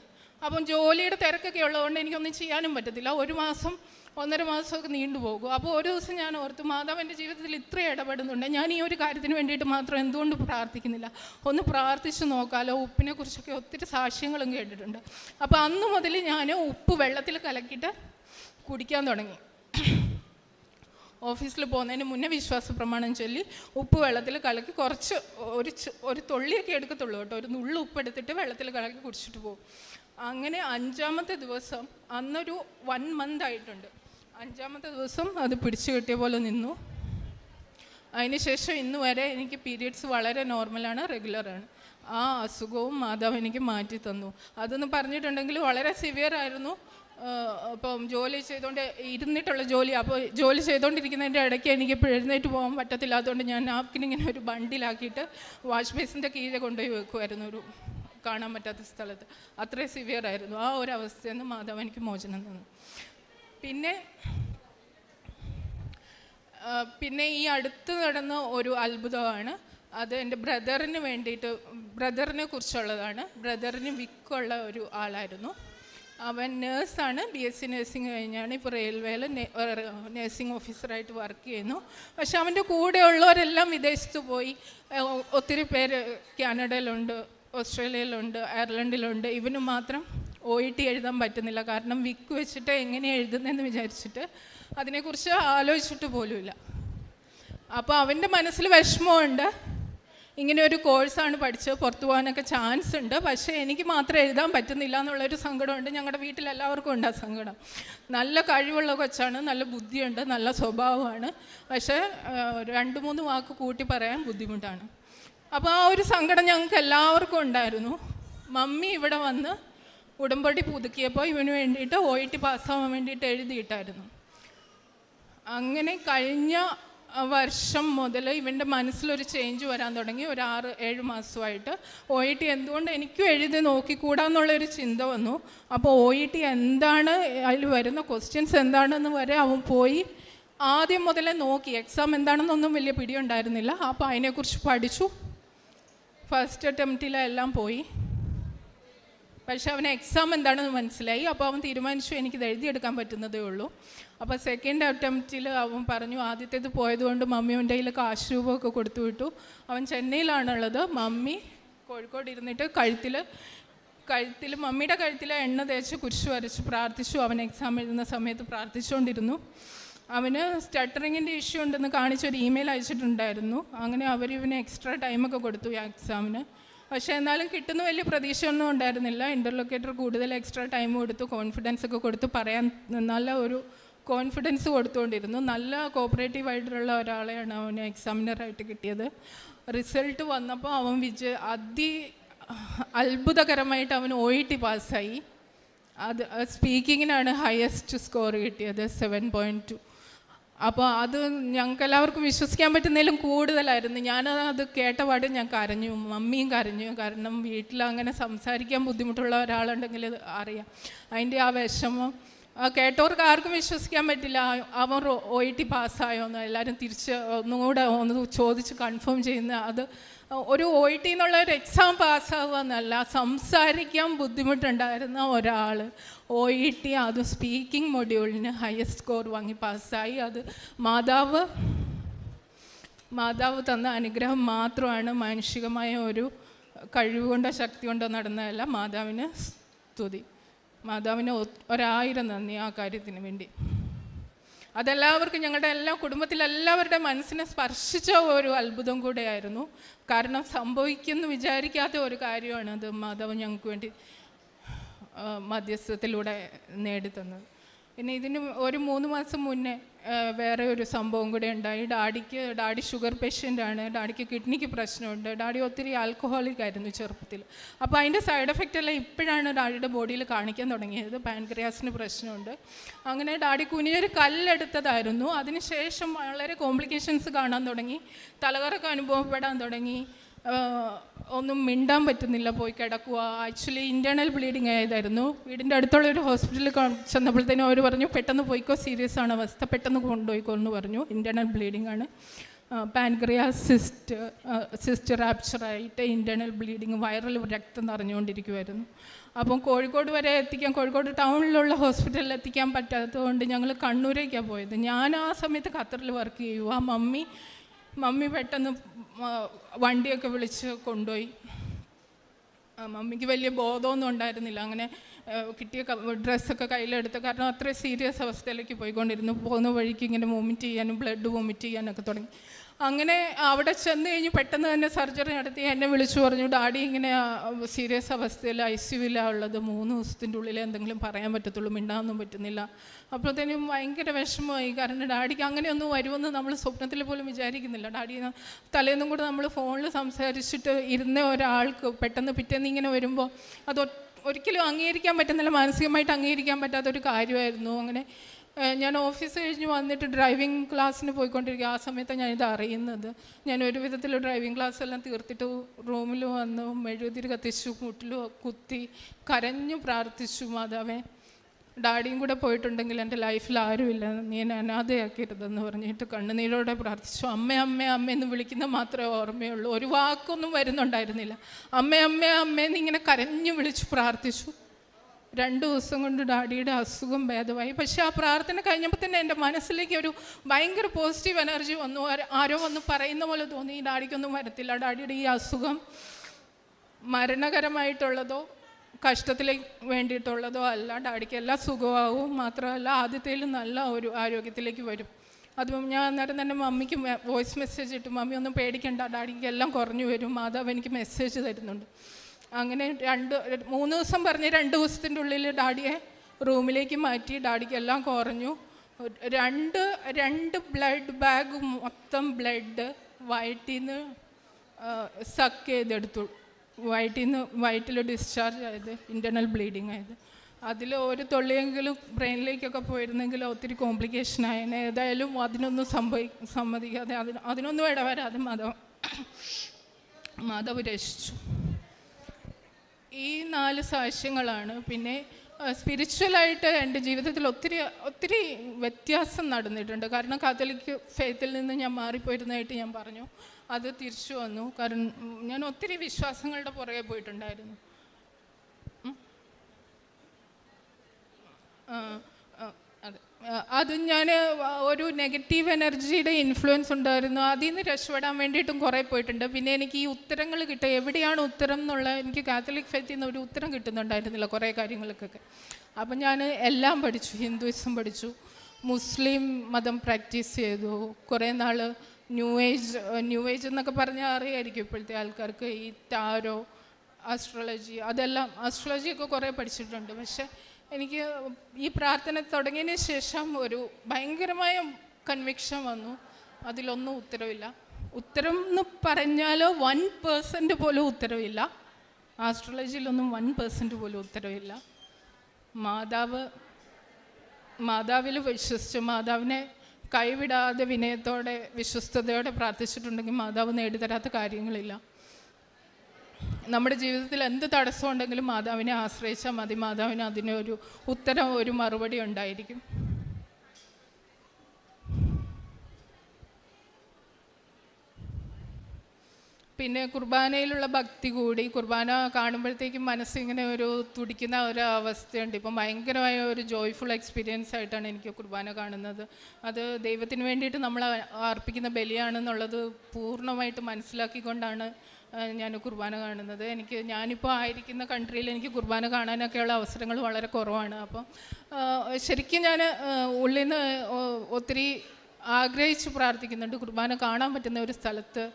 അപ്പം ജോലിയുടെ തിരക്കൊക്കെ ഉള്ളതുകൊണ്ട് എനിക്കൊന്നും ചെയ്യാനും പറ്റത്തില്ല. ഒരു മാസം ഒന്നര മാസമൊക്കെ നീണ്ടുപോകും അപ്പോൾ ഒരു ദിവസം ഞാൻ ഓർത്തു മാതാവ് എന്റെ ജീവിതത്തിൽ ഇത്ര ഇടപെടുന്നുണ്ട്. ഞാൻ ഈ ഒരു കാര്യത്തിന് വേണ്ടിയിട്ട് മാത്രം എന്തുകൊണ്ട് പ്രാർത്ഥിക്കുന്നില്ല? ഒന്ന് പ്രാർത്ഥിച്ച് നോക്കാലോ. ഉപ്പിനെ കുറിച്ചൊക്കെ ഒത്തിരി സാക്ഷ്യങ്ങളും കേട്ടിട്ടുണ്ട്. അപ്പോൾ അന്ന് മുതൽ ഞാൻ ഉപ്പ് വെള്ളത്തിൽ കലക്കിയിട്ട് കുടിക്കാൻ തുടങ്ങി. ഓഫീസിൽ പോകുന്നതിന് മുന്നേ വിശ്വാസ പ്രമാണം ചൊല്ലി ഉപ്പ് വെള്ളത്തിൽ കലക്കി കുറച്ച് ഒരു ഒരു തൊള്ളിയൊക്കെ എടുക്കത്തുള്ളൂ കേട്ടോ. ഒരു നുള്ളു ഉപ്പ് എടുത്തിട്ട് വെള്ളത്തിൽ കലക്കി കുടിച്ചിട്ട് പോകും. അങ്ങനെ അഞ്ചാമത്തെ ദിവസം അന്നൊരു വൺ മന്ത് ആയിട്ടുണ്ട്. അഞ്ചാമത്തെ ദിവസം അത് പിടിച്ചു കിട്ടിയ പോലെ നിന്നു. അതിനുശേഷം ഇന്ന് വരെ എനിക്ക് പീരിയഡ്സ് വളരെ നോർമലാണ് റെഗുലറാണ് ആ അസുഖവും മാതാവ് എനിക്ക് മാറ്റി തന്നു. അതെന്ന് പറഞ്ഞിട്ടുണ്ടെങ്കിൽ വളരെ സിവിയർ ആയിരുന്നു. അപ്പം ജോലി ചെയ്തുകൊണ്ട് ഇരുന്നിട്ടുള്ള ജോലി അപ്പോൾ ജോലി ചെയ്തുകൊണ്ടിരിക്കുന്നതിന്റെ ഇടയ്ക്ക് എനിക്ക് എഴുന്നേറ്റ് പോകാൻ പറ്റത്തില്ലാത്തതുകൊണ്ട് ഞാൻ നാപ്കിൻ ഇങ്ങനെ ഒരു ബണ്ടിലാക്കിയിട്ട് വാഷ് ബേസിന്റെ കീഴെ കൊണ്ടുപോയി വെക്കുമായിരുന്നു ഒരു കാണാൻ പറ്റാത്ത സ്ഥലത്ത്. അത്രയും സിവിയർ ആയിരുന്നു ആ ഒരു അവസ്ഥയിൽ നിന്ന് മാതാവ് എനിക്ക് മോചനം തന്നു. പിന്നെ പിന്നെ ഈ അടുത്ത് നടന്ന ഒരു അത്ഭുതമാണ് അത് എന്റെ ബ്രദറിന് വേണ്ടിയിട്ട് ബ്രദറിനെ കുറിച്ചുള്ളതാണ്. ബ്രദറിന് വിക്കുള്ള ഒരു ആളായിരുന്നു. അവൻ നേഴ്സാണ് ബി എസ് സി നേഴ്സിംഗ് കഴിഞ്ഞാണ് ഇപ്പോൾ റെയിൽവേയിൽ നേഴ്സിംഗ് ഓഫീസറായിട്ട് വർക്ക് ചെയ്യുന്നു. പക്ഷെ അവന്റെ കൂടെയുള്ളവരെല്ലാം വിദേശത്ത് പോയി. ഒത്തിരി പേര് കാനഡയിലുണ്ട് ഓസ്ട്രേലിയയിലുണ്ട് അയർലൻഡിലുണ്ട്. ഇവന് മാത്രം ഒ ഇ ടി എഴുതാൻ പറ്റുന്നില്ല. കാരണം വിക്ക് വെച്ചിട്ട് എങ്ങനെ എഴുതുന്നതെന്ന് വിചാരിച്ചിട്ട് അതിനെക്കുറിച്ച് ആലോചിച്ചിട്ട് പോലുമില്ല. അപ്പോൾ അവന്റെ മനസ്സിൽ വിഷമമുണ്ട്. ഇങ്ങനെ ഒരു കോഴ്സാണ് പഠിച്ചത്. പുറത്തു പോകാനൊക്കെ ചാൻസ് ഉണ്ട്. പക്ഷേ എനിക്ക് മാത്രം എഴുതാൻ പറ്റുന്നില്ല എന്നുള്ളൊരു സങ്കടമുണ്ട്. ഞങ്ങളുടെ വീട്ടിൽ എല്ലാവർക്കും ഉണ്ട് ആ സങ്കടം. നല്ല കഴിവുള്ള കൊച്ചാണ് നല്ല ബുദ്ധിയുണ്ട് നല്ല സ്വഭാവമാണ്. പക്ഷേ രണ്ട് മൂന്ന് വാക്ക് കൂട്ടി പറയാൻ ബുദ്ധിമുട്ടാണ്. അപ്പോൾ ആ ഒരു സങ്കടം ഞങ്ങൾക്ക് എല്ലാവർക്കും ഉണ്ടായിരുന്നു. മമ്മി ഇവിടെ വന്ന് ഉടമ്പടി പുതുക്കിയപ്പോൾ ഇവന് വേണ്ടിയിട്ട് ഒ ഇ ടി പാസ്സാവാൻ വേണ്ടിയിട്ട് എഴുതിയിട്ടായിരുന്നു. അങ്ങനെ കഴിഞ്ഞ വർഷം മുതൽ ഇവന്റെ മനസ്സിലൊരു ചേഞ്ച് വരാൻ തുടങ്ങി. ഒരു ആറ് ഏഴ് മാസമായിട്ട് ഒ ഇ ടി എന്തുകൊണ്ട് എനിക്കും എഴുതി നോക്കിക്കൂടാന്നുള്ളൊരു ചിന്ത വന്നു. അപ്പോൾ ഒ ഇ ടി എന്താണ് അതിൽ വരുന്ന ക്വസ്റ്റ്യൻസ് എന്താണെന്ന് വരെ അവൻ പോയി. ആദ്യം മുതലേ നോക്കി. എക്സാം എന്താണെന്നൊന്നും വലിയ പിടിയുണ്ടായിരുന്നില്ല. അപ്പോൾ അതിനെക്കുറിച്ച് പഠിച്ചു. ഫസ്റ്റ് അറ്റംപ്റ്റിലെല്ലാം പോയി. പക്ഷെ അവന് എക്സാം എന്താണെന്ന് മനസ്സിലായി. അപ്പോൾ അവൻ തീരുമാനിച്ചു എനിക്കിത് എഴുതിയെടുക്കാൻ പറ്റുന്നതേ ഉള്ളൂ. അപ്പോൾ സെക്കൻഡ് അറ്റംപ്റ്റിൽ അവൻ പറഞ്ഞു ആദ്യത്തേത് പോയതുകൊണ്ട് മമ്മി അവന്റെ കയ്യിൽ കാശ് രൂപമൊക്കെ കൊടുത്തു വിട്ടു. അവൻ ചെന്നൈയിലാണുള്ളത്. മമ്മി കോഴിക്കോട് ഇരുന്നിട്ട് കഴുത്തിൽ കഴുത്തിൽ മമ്മിയുടെ കഴുത്തിൽ എണ്ണ തേച്ച് കുരിശു വരച്ച് പ്രാർത്ഥിച്ചു. അവൻ എക്സാം എഴുതുന്ന സമയത്ത് പ്രാർത്ഥിച്ചുകൊണ്ടിരുന്നു. അവന് സ്റ്റട്ടറിങ്ങിന്റെ ഇഷ്യൂ ഉണ്ടെന്ന് കാണിച്ചൊരു ഇമെയിൽ അയച്ചിട്ടുണ്ടായിരുന്നു. അങ്ങനെ അവർ ഇവന് എക്സ്ട്രാ ടൈമൊക്കെ കൊടുത്തു എക്സാമിന് പക്ഷേ എന്നാലും കിട്ടുന്ന വലിയ പ്രതീക്ഷയൊന്നും ഉണ്ടായിരുന്നില്ല. ഇന്റർലൊക്കേറ്റർ കൂടുതൽ എക്സ്ട്രാ ടൈം കൊടുത്തു കോൺഫിഡൻസ് ഒക്കെ കൊടുത്ത് പറയാൻ നല്ല ഒരു കോൺഫിഡൻസ് കൊടുത്തുകൊണ്ടിരുന്നു. നല്ല കോപ്പറേറ്റീവ് ആയിട്ടുള്ള ഒരാളെയാണ് അവന് എക്സാമിനറായിട്ട് കിട്ടിയത്. റിസൾട്ട് വന്നപ്പോൾ അവൻ വിജ അതി അത്ഭുതകരമായിട്ട് അവൻ ഒ ഇ ടി പാസ്സായി അത് സ്പീക്കിങ്ങിനാണ് ഹയസ്റ്റ് സ്കോർ കിട്ടിയത് സെവൻ പോയിന്റ് ടു അപ്പോൾ അത് ഞങ്ങൾക്ക് എല്ലാവർക്കും വിശ്വസിക്കാൻ പറ്റുന്നതിലും കൂടുതലായിരുന്നു. ഞാൻ അത് കേട്ടപാട് ഞാൻ കരഞ്ഞു. മമ്മിയും കരഞ്ഞു. കാരണം വീട്ടിൽ അങ്ങനെ സംസാരിക്കാൻ ബുദ്ധിമുട്ടുള്ള ഒരാളുണ്ടെങ്കിൽ അറിയാം. അതിന്റെ ആ വിഷമം കേട്ടവർക്ക് ആർക്കും വിശ്വസിക്കാൻ പറ്റില്ല. അവൻ ഒ ടി പാസ്സായോന്ന് എല്ലാവരും തിരിച്ച് ഒന്നുകൂടെ ഒന്ന് ചോദിച്ച് കൺഫേം ചെയ്യുന്ന അത് ഒരു ഒ ടി എന്നുള്ള ഒരു എക്സാം പാസ്സാവുക എന്നല്ല സംസാരിക്കാൻ ബുദ്ധിമുട്ടുണ്ടായിരുന്ന ഒരാൾ ഒ ഇ ടി അത് സ്പീക്കിംഗ് മൊഡ്യൂളിന് ഹയസ്റ്റ് സ്കോർ വാങ്ങി പാസ്സായി അത് മാതാവ് മാതാവ് തന്ന അനുഗ്രഹം മാത്രമാണ് മാനുഷികമായ ഒരു കഴിവുകൊണ്ടോ ശക്തി കൊണ്ടോ നടന്നതല്ല. മാതാവിന് സ്തുതി. മാതാവിന് ഒരായിരം നന്ദി ആ കാര്യത്തിന് വേണ്ടി. അതെല്ലാവർക്കും ഞങ്ങളുടെ എല്ലാ കുടുംബത്തിലെല്ലാവരുടെ മനസ്സിനെ സ്പർശിച്ച ഒരു അത്ഭുതം കൂടെയായിരുന്നു. കാരണം സംഭവിക്കുമെന്ന് വിചാരിക്കാത്ത ഒരു കാര്യമാണ് അത് മാധവ് ഞങ്ങൾക്ക് വേണ്ടി മധ്യസ്ഥത്തിലൂടെ നേടിത്തന്നത്. പിന്നെ ഇതിന് ഒരു മൂന്ന് മാസം മുന്നേ വേറെ ഒരു സംഭവം കൂടെ ഉണ്ടായി. ഡാഡിക്ക് ഡാഡി ഷുഗർ പേഷ്യന്റാണ്. ഡാഡിക്ക് കിഡ്നിക്ക് പ്രശ്നമുണ്ട്. ഡാഡി ഒത്തിരി ആൽക്കഹോളിക് ആയിരുന്നു ചെറുപ്പത്തിൽ. അപ്പോൾ അതിന്റെ സൈഡ് എഫക്റ്റ് എല്ലാം ഇപ്പോഴാണ് ഡാഡിയുടെ ബോഡിയിൽ കാണിക്കാൻ തുടങ്ങിയത്. പാൻക്രിയാസിന് പ്രശ്നമുണ്ട്. അങ്ങനെ ഡാഡി കുനിയൊരു കല്ലെടുത്തതായിരുന്നു. അതിനുശേഷം വളരെ കോംപ്ലിക്കേഷൻസ് കാണാൻ തുടങ്ങി. തലകറക്കം അനുഭവപ്പെടാൻ തുടങ്ങി. ഒന്നും മിണ്ടാൻ പറ്റുന്നില്ല പോയി കിടക്കുക ആക്ച്വലി ഇന്റേർണൽ ബ്ലീഡിങ് ആയതായിരുന്നു. വീടിന്റെ അടുത്തുള്ള ഒരു ഹോസ്പിറ്റലിൽ ചെന്നപ്പോഴത്തേനും അവർ പറഞ്ഞു പെട്ടെന്ന് പോയിക്കോ സീരിയസ് ആണ് അവസ്ഥ. പെട്ടെന്ന് കൊണ്ടുപോയിക്കോ എന്ന് പറഞ്ഞു. ഇന്റേർണൽ ബ്ലീഡിങ് ആണ്. പാൻക്രിയാസ് സിസ്റ്റ് സിസ്റ്റ് റാപ്ചറായിട്ട് ഇന്റേർണൽ ബ്ലീഡിങ് വൈറൽ രക്തം നിറഞ്ഞുകൊണ്ടിരിക്കുമായിരുന്നു അപ്പം കോഴിക്കോട് വരെ എത്തിക്കാൻ കോഴിക്കോട് ടൗണിലുള്ള ഹോസ്പിറ്റലിൽ എത്തിക്കാൻ പറ്റാത്തതുകൊണ്ട് ഞങ്ങൾ കണ്ണൂരേക്കാണ് പോയത്. ഞാൻ ആ സമയത്ത് ഖത്തറിൽ വർക്ക് ചെയ്യുക മമ്മി മമ്മി പെട്ടെന്ന് വണ്ടിയൊക്കെ വിളിച്ച് കൊണ്ടുപോയി. മമ്മിക്ക് വലിയ ബോധമൊന്നും ഉണ്ടായിരുന്നില്ല. അങ്ങനെ കിട്ടിയ ഡ്രസ്സൊക്കെ കയ്യിലെടുത്ത് കാരണം അത്രയും സീരിയസ് അവസ്ഥയിലേക്ക് പോയിക്കൊണ്ടിരുന്നു. പോകുന്ന വഴിക്ക് ഇങ്ങനെ വോമിറ്റ് ചെയ്യാനും ബ്ലഡ് വോമിറ്റ് ചെയ്യാനൊക്കെ തുടങ്ങി. അങ്ങനെ അവിടെ ചെന്ന് കഴിഞ്ഞ് പെട്ടെന്ന് തന്നെ സർജറി നടത്തി. എന്നെ വിളിച്ചു പറഞ്ഞു ഡാഡി ഇങ്ങനെ സീരിയസ് അവസ്ഥയിൽ ഐ സിയുവിലാണ് ഉള്ളത്. മൂന്ന് ദിവസത്തിന്റെ ഉള്ളിൽ എന്തെങ്കിലും പറയാൻ പറ്റത്തുള്ളൂ മിണ്ടാനൊന്നും പറ്റുന്നില്ല. അപ്പോഴത്തേനും ഭയങ്കര വിഷമമായി. കാരണം ഡാഡിക്ക് അങ്ങനെയൊന്നും വരുമെന്ന് നമ്മൾ സ്വപ്നത്തിൽ പോലും വിചാരിക്കുന്നില്ല. ഡാഡി തലേന്നും കൂടെ നമ്മൾ ഫോണിൽ സംസാരിച്ചിട്ട് ഇരുന്ന ഒരാൾക്ക് പെട്ടെന്ന് പിറ്റേന്ന് ഇങ്ങനെ വരുമ്പോൾ അത് ഒരിക്കലും അംഗീകരിക്കാൻ പറ്റുന്നില്ല. മാനസികമായിട്ട് അംഗീകരിക്കാൻ പറ്റാത്തൊരു കാര്യമായിരുന്നു. അങ്ങനെ ഞാൻ ഓഫീസ് കഴിഞ്ഞ് വന്നിട്ട് ഡ്രൈവിംഗ് ക്ലാസ്സിന് പോയിക്കൊണ്ടിരിക്കുക. ആ സമയത്താണ് ഞാനിത് അറിയുന്നത്. ഞാൻ ഒരു വിധത്തിൽ ഡ്രൈവിംഗ് ക്ലാസ് എല്ലാം തീർത്തിട്ട് റൂമിൽ വന്നു മെഴുകുതിരി കത്തിച്ചു മുട്ടിലും കുത്തി കരഞ്ഞു പ്രാർത്ഥിച്ചു മാതാവേ ഡാഡിയും കൂടെ പോയിട്ടുണ്ടെങ്കിൽ എന്റെ ലൈഫിൽ ആരുമില്ല നീ എന്നെ അനാഥയാക്കരുതെന്ന് പറഞ്ഞിട്ട് കണ്ണുനീരോടെ പ്രാർത്ഥിച്ചു. അമ്മ അമ്മ അമ്മ എന്ന് വിളിക്കുന്ന മാത്രമേ ഓർമ്മയുള്ളൂ. ഒരു വാക്കൊന്നും വരുന്നുണ്ടായിരുന്നില്ല. അമ്മ അമ്മ അമ്മ എന്നിങ്ങനെ കരഞ്ഞു വിളിച്ചു പ്രാർത്ഥിച്ചു. രണ്ട് ദിവസം കൊണ്ട് ഡാഡിയുടെ അസുഖം ഭേദമായി. പക്ഷേ ആ പ്രാർത്ഥന കഴിഞ്ഞപ്പോൾ തന്നെ എന്റെ മനസ്സിലേക്ക് ഒരു ഭയങ്കര പോസിറ്റീവ് എനർജി വന്നു. ആരോ വന്ന് പറയുന്ന പോലെ തോന്നി. ഈ ഡാഡിക്കൊന്നും വരത്തില്ല. ഡാഡിയുടെ ഈ അസുഖം മരണകരമായിട്ടുള്ളതോ കഷ്ടത്തിലേക്ക് വേണ്ടിയിട്ടുള്ളതോ അല്ല. ഡാഡിക്ക് എല്ലാ സുഖമാവും. മാത്രമല്ല ആദ്യത്തേലും നല്ല ഒരു ആരോഗ്യത്തിലേക്ക് വരും. അതും ഞാൻ അന്നേരം തന്നെ മമ്മിക്ക് വോയിസ് മെസ്സേജ് ഇട്ടു. മമ്മി ഒന്നും പേടിക്കണ്ട. ഡാഡിക്ക് എല്ലാം കുറഞ്ഞു വരും. മാതാവ് എനിക്ക് മെസ്സേജ് തരുന്നുണ്ട്. അങ്ങനെ രണ്ട് മൂന്ന് ദിവസം പറഞ്ഞ് രണ്ട് ദിവസത്തിന്റെ ഉള്ളിൽ ഡാഡിയെ റൂമിലേക്ക് മാറ്റി. ഡാഡിക്ക് എല്ലാം കുറഞ്ഞു. രണ്ട് രണ്ട് ബ്ലഡ് ബാഗ് മൊത്തം ബ്ലഡ് വയറ്റിൽ നിന്ന് സക്ക് ചെയ്തെടുത്തു. വയറ്റിൽ നിന്ന് വയറ്റിൽ ഡിസ്ചാർജ് ആയത് ഇന്റർണൽ ബ്ലീഡിങ് ആയത്. അതിൽ ഒരു തൊള്ളിയെങ്കിലും ബ്രെയിനിലേക്കൊക്കെ പോയിരുന്നെങ്കിൽ ഒത്തിരി കോംപ്ലിക്കേഷൻ ആയേനെ. ഏതായാലും അതിനൊന്നും സംഭവി സമ്മതിക്കാതെ അതിന് അതിനൊന്നും ഇടവരാതെ മാധവ് മാധവ് രക്ഷിച്ചു. ഈ നാല് സാക്ഷ്യങ്ങളാണ്. പിന്നെ സ്പിരിച്വലായിട്ട് എന്റെ ജീവിതത്തിൽ ഒത്തിരി ഒത്തിരി വ്യത്യാസം നടന്നിട്ടുണ്ട്. കാരണം കാത്തലിക് ഫെയ്ത്തിൽ നിന്ന് ഞാൻ മാറിപ്പോയിരുന്നതായിട്ട് ഞാൻ പറഞ്ഞു. അത് തിരിച്ചു വന്നു. കാരണം ഞാൻ ഒത്തിരി വിശ്വാസങ്ങളുടെ പുറകെ പോയിട്ടുണ്ടായിരുന്നു. അതെ ഞാൻ ഒരു നെഗറ്റീവ് എനർജിയുടെ ഇൻഫ്ലുവൻസ് ഉണ്ടായിരുന്നു. അതിൽ നിന്ന് രക്ഷപ്പെടാൻ വേണ്ടിയിട്ടും കുറേ പോയിട്ടുണ്ട്. പിന്നെ എനിക്ക് ഈ ഉത്തരങ്ങൾ കിട്ടുക എവിടെയാണ് ഉത്തരം എന്നുള്ള എനിക്ക് കാത്തലിക് ഫെയ്ത്തിൽ നിന്ന് ഒരു ഉത്തരം കിട്ടുന്നുണ്ടായിരുന്നില്ല കുറേ കാര്യങ്ങൾക്കൊക്കെ. അപ്പം ഞാൻ എല്ലാം പഠിച്ചു ഹിന്ദുയിസം പഠിച്ചു മുസ്ലിം മതം പ്രാക്ടീസ് ചെയ്തു. കുറേ നാൾ ന്യൂ ഏജ് ന്യൂ ഏജ് എന്നൊക്കെ പറഞ്ഞാൽ അറിയായിരിക്കും ഇപ്പോഴത്തെ ആൾക്കാർക്ക് ഈ ടാരോ ആസ്ട്രോളജി അതെല്ലാം ആസ്ട്രോളജിയൊക്കെ കുറേ പഠിച്ചിട്ടുണ്ട്. പക്ഷേ എനിക്ക് ഈ പ്രാർത്ഥന തുടങ്ങിയതിന് ശേഷം ഒരു ഭയങ്കരമായ കൺവിക്ഷൻ വന്നു. അതിലൊന്നും ഉത്തരവില്ല. ഉത്തരം എന്ന് പറഞ്ഞാലോ വൺ പേഴ്സന്റ് പോലും ഉത്തരവില്ല. ആസ്ട്രോളജിയിലൊന്നും വൺ പേഴ്സന്റ് പോലും ഉത്തരവില്ല. മാതാവ് മാതാവിൽ വിശ്വസിച്ചു മാതാവിനെ കൈവിടാതെ വിനയത്തോടെ വിശ്വസ്തയോടെ പ്രാർത്ഥിച്ചിട്ടുണ്ടെങ്കിൽ മാതാവ് നേടിത്തരാത്ത കാര്യങ്ങളില്ല. നമ്മുടെ ജീവിതത്തിൽ എന്ത് തടസ്സം ഉണ്ടെങ്കിലും മാതാവിനെ ആശ്രയിച്ചാൽ മതി. മാതാവിന് അതിനൊരു ഉത്തരം ഒരു മറുപടി ഉണ്ടായിരിക്കും. പിന്നെ കുർബാനയിലുള്ള ഭക്തി കൂടി കുർബാന കാണുമ്പോഴത്തേക്കും മനസ്സിങ്ങനെ ഒരു തുടിക്കുന്ന ഒരു അവസ്ഥയുണ്ട്. ഇപ്പം ഭയങ്കരമായ ഒരു ജോയ്ഫുൾ എക്സ്പീരിയൻസ് ആയിട്ടാണ് എനിക്ക് കുർബാന കാണുന്നത്. അത് ദൈവത്തിന് വേണ്ടിയിട്ട് നമ്മൾ അർപ്പിക്കുന്ന ബലിയാണെന്നുള്ളത് പൂർണമായിട്ട് മനസ്സിലാക്കിക്കൊണ്ടാണ് ഞാൻ കുർബാന കാണുന്നത്. എനിക്ക് ഞാനിപ്പോൾ ആയിരിക്കുന്ന കൺട്രിയിൽ എനിക്ക് കുർബാന കാണാനൊക്കെയുള്ള അവസരങ്ങൾ വളരെ കുറവാണ്. അപ്പം ശരിക്കും ഞാൻ ഉള്ളിൽ നിന്ന് ഒത്തിരി ആഗ്രഹിച്ച് പ്രാർത്ഥിക്കുന്നുണ്ട് കുർബാന കാണാൻ പറ്റുന്ന ഒരു സ്ഥലത്ത്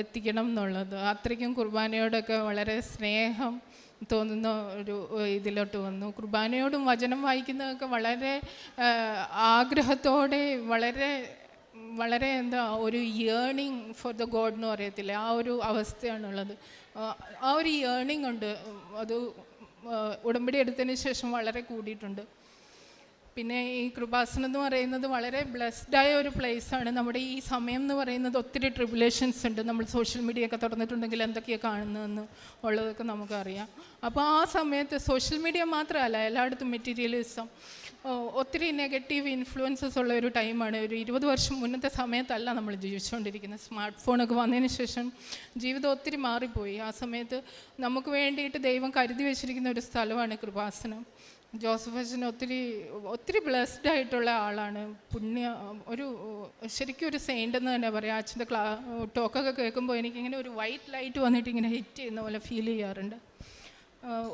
എത്തിക്കണം എന്നുള്ളത്. അത്രയ്ക്കും കുർബാനയോടൊക്കെ വളരെ സ്നേഹം തോന്നുന്ന ഒരു ഇതിലോട്ട് വന്നു. കുർബാനയോടും വചനം വായിക്കുന്നതൊക്കെ വളരെ ആഗ്രഹത്തോടെ വളരെ വളരെ എന്താ ഒരു ഏണിങ് ഫോർ ദ ഗോഡ് എന്ന് പറയത്തില്ലേ? ആ ഒരു അവസ്ഥയാണുള്ളത്. ആ, ഒരു ഏണിങ് ഉണ്ട്. അത് ഉടമ്പടി എടുത്തതിന് ശേഷം വളരെ കൂടിയിട്ടുണ്ട്. പിന്നെ ഈ കൃപാസനം എന്ന് പറയുന്നത് വളരെ ബ്ലെസ്ഡായ ഒരു പ്ലേസാണ് നമ്മുടെ ഈ സമയം എന്ന് പറയുന്നത് ഒത്തിരി ട്രിബുലേഷൻസ് ഉണ്ട്. നമ്മൾ സോഷ്യൽ മീഡിയ ഒക്കെ തുറന്നിട്ടുണ്ടെങ്കിൽ എന്തൊക്കെയാണ് കാണുന്നതെന്ന് ഉള്ളതൊക്കെ നമുക്കറിയാം. അപ്പോൾ ആ സമയത്ത് സോഷ്യൽ മീഡിയ മാത്രമല്ല എല്ലായിടത്തും മെറ്റീരിയലിസം ഒത്തിരി നെഗറ്റീവ് ഇൻഫ്ലുവൻസസ് ഉള്ള ഒരു ടൈമാണ് ഒരു ഇരുപത് വർഷം മുന്നത്തെ സമയത്തല്ല നമ്മൾ ജീവിച്ചുകൊണ്ടിരിക്കുന്നത്. സ്മാർട്ട് ഫോണൊക്കെ വന്നതിന് ശേഷം ജീവിതം ഒത്തിരി മാറിപ്പോയി. ആ സമയത്ത് നമുക്ക് വേണ്ടിയിട്ട് ദൈവം കരുതി വെച്ചിരിക്കുന്ന ഒരു സ്ഥലമാണ് കൃപാസനം. ജോസഫ് അച്ഛൻ ഒത്തിരി ഒത്തിരി ബ്ലെസ്ഡ് ആയിട്ടുള്ള ആളാണ്. പുണ്യ ഒരു ശരിക്കും ഒരു സെയിന്റ് എന്ന് തന്നെ പറയാം. അച്ഛന്റെ ക്ലാ ടോക്കൊക്കെ കേൾക്കുമ്പോൾ എനിക്കിങ്ങനെ ഒരു വൈറ്റ് ലൈറ്റ് വന്നിട്ട് ഇങ്ങനെ ഹിറ്റ് ചെയ്യുന്ന പോലെ ഫീൽ ചെയ്യാറുണ്ട്.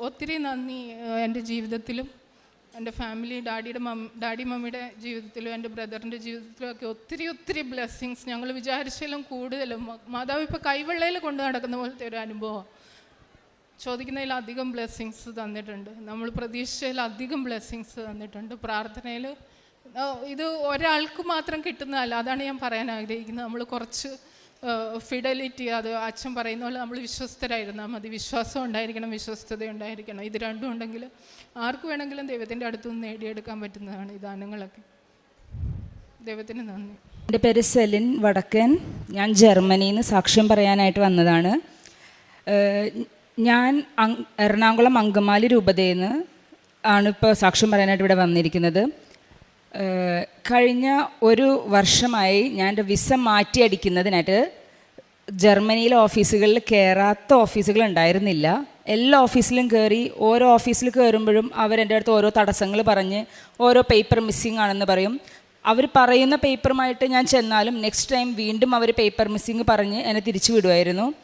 ഒത്തിരി നന്ദി എന്റെ ജീവിതത്തിലും. എന്റെ ഫാമിലി ഡാഡിയുടെ മമ്മ ഡാഡി മമ്മിയുടെ ജീവിതത്തിലും എന്റെ ബ്രദറിന്റെ ജീവിതത്തിലും ഒക്കെ ഒത്തിരി ഒത്തിരി ബ്ലെസ്സിങ്സ് ഞങ്ങൾ വിചാരിച്ചാലും കൂടുതലും മാതാവ് ഇപ്പോൾ കൈവെള്ളയിൽ കൊണ്ട് നടക്കുന്ന പോലത്തെ ഒരു അനുഭവം. ചോദിക്കുന്നതിൽ അധികം ബ്ലെസ്സിങ്സ് തന്നിട്ടുണ്ട്. നമ്മൾ പ്രതീക്ഷിച്ചതിലധികം ബ്ലെസ്സിങ്സ് തന്നിട്ടുണ്ട്. പ്രാർത്ഥനയിൽ ഇത് ഒരാൾക്ക് മാത്രം കിട്ടുന്നതല്ല. അതാണ് ഞാൻ പറയാൻ ആഗ്രഹിക്കുന്നത്. നമ്മൾ കുറച്ച് ഫിഡലിറ്റി അത് അച്ഛൻ പറയുന്ന പോലെ നമ്മൾ വിശ്വസ്തരായിരുന്നാൽ മതി. വിശ്വാസം ഉണ്ടായിരിക്കണം വിശ്വസ്തത ഉണ്ടായിരിക്കണം. ഇത് രണ്ടും ഉണ്ടെങ്കിൽ ആർക്ക് വേണമെങ്കിലും ദൈവത്തിന്റെ അടുത്തു നിന്ന് നേടിയെടുക്കാൻ പറ്റുന്നതാണ് ഈ ദാനങ്ങളൊക്കെ. ദൈവത്തിന് നന്ദി. എന്റെ പേര് സെലിൻ വടക്കൻ. ഞാൻ ജർമ്മനിയിൽ നിന്ന് സാക്ഷ്യം പറയാനായിട്ട് വന്നതാണ്. ഞാൻ എറണാകുളം അങ്കമാലി രൂപതയിൽ നിന്ന് ആണ് ഇപ്പോൾ സാക്ഷ്യം പറയാനായിട്ട് ഇവിടെ വന്നിരിക്കുന്നത്. കഴിഞ്ഞ ഒരു വർഷമായി ഞാൻ എന്റെ വിസ മാറ്റിയടിക്കുന്നതിനായിട്ട് ജർമ്മനിയിലെ ഓഫീസുകളിൽ കയറാത്ത ഓഫീസുകൾ ഉണ്ടായിരുന്നില്ല. എല്ലാ ഓഫീസിലും കയറി ഓരോ ഓഫീസിൽ കയറുമ്പോഴും അവരെന്റെ അടുത്ത് ഓരോ തടസ്സങ്ങൾ പറഞ്ഞ് ഓരോ പേപ്പർ മിസ്സിങ് ആണെന്ന് പറയും. അവർ പറയുന്ന പേപ്പറുമായിട്ട് ഞാൻ ചെന്നാലും നെക്സ്റ്റ് ടൈം വീണ്ടും അവർ പേപ്പർ മിസ്സിങ് പറഞ്ഞ് എന്നെ തിരിച്ചു വിടുമായിരുന്നു.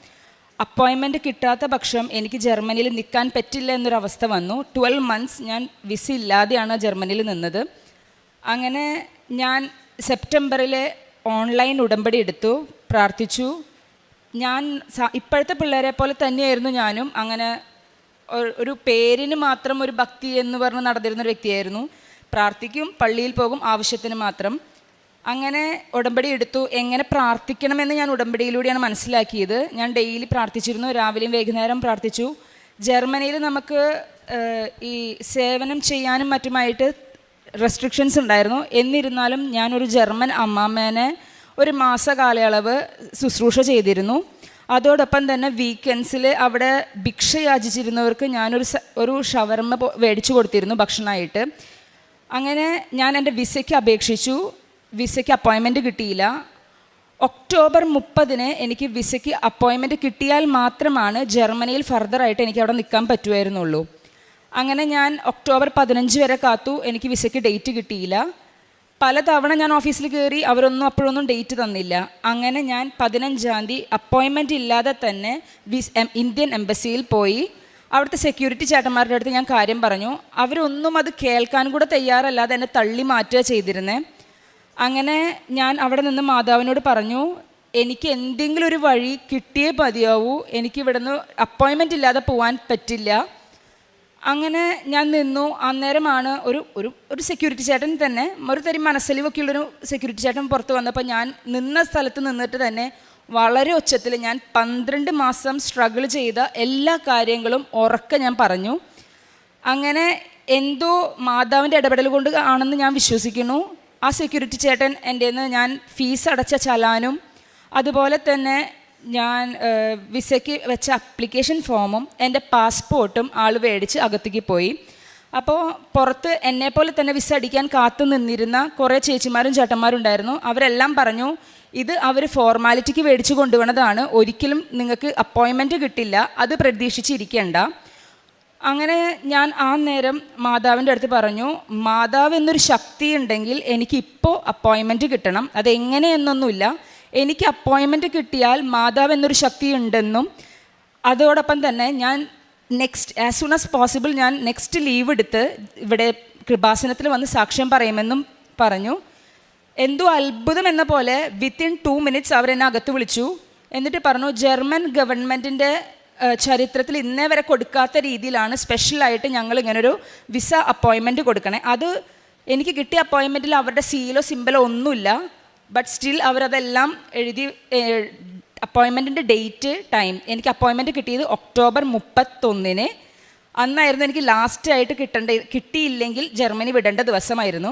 അപ്പോയിൻമെന്റ് കിട്ടാത്ത പക്ഷം എനിക്ക് ജർമ്മനിയിൽ നിൽക്കാൻ പറ്റില്ല എന്നൊരവസ്ഥ വന്നു. ട്വൽവ് മന്ത്സ് ഞാൻ വിസ ഇല്ലാതെയാണ് ജർമ്മനിയിൽ നിന്നത്. അങ്ങനെ ഞാൻ സെപ്റ്റംബറിൽ ഓൺലൈൻ ഉടമ്പടി എടുത്തു പ്രാർത്ഥിച്ചു. ഞാൻ ഇപ്പോഴത്തെ പിള്ളേരെ പോലെ തന്നെയായിരുന്നു ഞാനും. അങ്ങനെ ഒരു- പേരിന് മാത്രം ഒരു ഭക്തി എന്ന് പറഞ്ഞ് നടന്നിരുന്ന ഒരു വ്യക്തിയായിരുന്നു. പ്രാർത്ഥിക്കും പള്ളിയിൽ പോകും ആവശ്യത്തിന് മാത്രം. അങ്ങനെ ഉടമ്പടി എടുത്തു. എങ്ങനെ പ്രാർത്ഥിക്കണമെന്ന് ഞാൻ ഉടമ്പടിയിലൂടെയാണ് മനസ്സിലാക്കിയത്. ഞാൻ ഡെയിലി പ്രാർത്ഥിച്ചിരുന്നു. രാവിലെയും വൈകുന്നേരം പ്രാർത്ഥിച്ചു. ജർമ്മനിയിൽ നമുക്ക് ഈ സേവനം ചെയ്യാനും മറ്റുമായിട്ട് റെസ്ട്രിക്ഷൻസ് ഉണ്ടായിരുന്നു. എന്നിരുന്നാലും ഞാനൊരു ജർമ്മൻ അമ്മാമ്മേനെ ഒരു മാസ കാലയളവ് ശുശ്രൂഷ ചെയ്തിരുന്നു. അതോടൊപ്പം തന്നെ വീക്കെൻഡ്സിൽ അവിടെ ഭിക്ഷ യാചിച്ചിരുന്നവർക്ക് ഞാനൊരു ഒരു ഷവർമ്മ മേടിച്ചു കൊടുത്തിരുന്നു ഭക്ഷണമായിട്ട്. അങ്ങനെ ഞാൻ എന്റെ വിസയ്ക്ക് അപേക്ഷിച്ചു. വിസയ്ക്ക് അപ്പോയിൻമെന്റ് കിട്ടിയില്ല. ഒക്ടോബർ മുപ്പതിന് എനിക്ക് വിസയ്ക്ക് അപ്പോയിൻമെന്റ് കിട്ടിയാൽ മാത്രമാണ് ജർമ്മനിയിൽ ഫർദറായിട്ട് എനിക്ക് അവിടെ നിൽക്കാൻ പറ്റുമായിരുന്നുള്ളൂ അങ്ങനെ ഞാൻ ഒക്ടോബർ പതിനഞ്ച് വരെ കാത്തു. എനിക്ക് വിസയ്ക്ക് ഡേറ്റ് കിട്ടിയില്ല. പലതവണ ഞാൻ ഓഫീസിൽ കയറി അവരൊന്നും അപ്പോഴൊന്നും ഡേറ്റ് തന്നില്ല. അങ്ങനെ ഞാൻ പതിനഞ്ചാം തീയതി അപ്പോയിൻമെന്റ് ഇല്ലാതെ തന്നെ വിസ് ഇന്ത്യൻ എംബസിയിൽ പോയി. അവിടുത്തെ സെക്യൂരിറ്റി ചേട്ടന്മാരുടെ അടുത്ത് ഞാൻ കാര്യം പറഞ്ഞു. അവരൊന്നും അത് കേൾക്കാൻ കൂടെ തയ്യാറല്ലാതെ എന്നെ തള്ളി മാറ്റുക ചെയ്തിരുന്നേ. അങ്ങനെ ഞാൻ അവിടെ നിന്ന് മാതാവിനോട് പറഞ്ഞു എനിക്ക് എന്തെങ്കിലും ഒരു വഴി കിട്ടിയേ മതിയാവൂ. എനിക്ക് ഇവിടുന്ന് അപ്പോയിൻമെന്റ് ഇല്ലാതെ പോകാൻ പറ്റില്ല. അങ്ങനെ ഞാൻ നിന്നു. അന്നേരമാണ് ഒരു ഒരു ഒരു സെക്യൂരിറ്റി ചേട്ടൻ തന്നെ ഒരു തരി മനസ്സലിവൊക്കെ ഉള്ളൊരു സെക്യൂരിറ്റി ചേട്ടൻ പുറത്ത് വന്നപ്പോൾ ഞാൻ നിന്ന സ്ഥലത്ത് നിന്നിട്ട് തന്നെ വളരെ ഒച്ചത്തിൽ ഞാൻ പന്ത്രണ്ട് മാസം സ്ട്രഗിൾ ചെയ്ത എല്ലാ കാര്യങ്ങളും ഉറക്കെ ഞാൻ പറഞ്ഞു. അങ്ങനെ എന്തോ മാതാവിന്റെ ഇടപെടൽ കൊണ്ട് ആണെന്ന് ഞാൻ വിശ്വസിക്കുന്നു. ആ സെക്യൂരിറ്റി ചേട്ടൻ എന്റെ ഞാൻ ഫീസ് അടച്ച ചലാനും അതുപോലെ തന്നെ ഞാൻ വിസയ്ക്ക് വെച്ച അപ്ലിക്കേഷൻ ഫോമും എന്റെ പാസ്പോർട്ടും ആൾ മേടിച്ച് അകത്തേക്ക് പോയി. അപ്പോൾ പുറത്ത് എന്നെപ്പോലെ തന്നെ വിസ അടിക്കാൻ കാത്തു നിന്നിരുന്ന കുറേ ചേച്ചിമാരും ചേട്ടന്മാരും ഉണ്ടായിരുന്നു. അവരെല്ലാം പറഞ്ഞു ഇത് അവർ ഫോർമാലിറ്റിക്ക് മേടിച്ച് കൊണ്ടുവന്നതാണ്. ഒരിക്കലും നിങ്ങൾക്ക് അപ്പോയിൻമെന്റ് കിട്ടില്ല. അത് പ്രതീക്ഷിച്ചിരിക്കേണ്ട. അങ്ങനെ ഞാൻ ആ നേരം മാതാവിന്റെ അടുത്ത് പറഞ്ഞു മാതാവ് എന്നൊരു ശക്തി ഉണ്ടെങ്കിൽ എനിക്കിപ്പോൾ അപ്പോയിൻമെന്റ് കിട്ടണം. അതെങ്ങനെയെന്നൊന്നുമില്ല എനിക്ക് അപ്പോയിൻമെന്റ് കിട്ടിയാൽ മാതാവ് എന്നൊരു ശക്തി ഉണ്ടെന്നും അതോടൊപ്പം തന്നെ ഞാൻ next as soon as possible ഞാൻ നെക്സ്റ്റ് ലീവ് എടുത്ത് ഇവിടെ കൃപാസനത്തിൽ വന്ന് സാക്ഷ്യം പറയുമെന്നും പറഞ്ഞു. എന്തോ അത്ഭുതം എന്ന പോലെ വിത്തിൻ ടു മിനിറ്റ്സ് അവരെന്നെ അകത്ത് വിളിച്ചു. എന്നിട്ട് പറഞ്ഞു ജർമ്മൻ ഗവൺമെന്റിന്റെ ചരിത്രത്തിൽ ഇന്നേ വരെ കൊടുക്കാത്ത രീതിയിലാണ് സ്പെഷ്യലായിട്ട് ഞങ്ങൾ ഇങ്ങനൊരു വിസ അപ്പോയിൻമെന്റ് കൊടുക്കണേ. അത് എനിക്ക് കിട്ടിയ അപ്പോയിൻമെന്റിൽ അവരുടെ സീലോ സിമ്പലോ ഒന്നുമില്ല. ബട്ട് സ്റ്റിൽ അവരതെല്ലാം എഴുതി അപ്പോയിൻമെന്റിന്റെ ഡേറ്റ് ടൈം എനിക്ക് അപ്പോയിൻമെന്റ് കിട്ടിയത് ഒക്ടോബർ മുപ്പത്തൊന്നിന്. അന്നായിരുന്നു എനിക്ക് ലാസ്റ്റ് ആയിട്ട് കിട്ടേണ്ട കിട്ടിയില്ലെങ്കിൽ ജർമ്മനി വിടേണ്ട ദിവസമായിരുന്നു.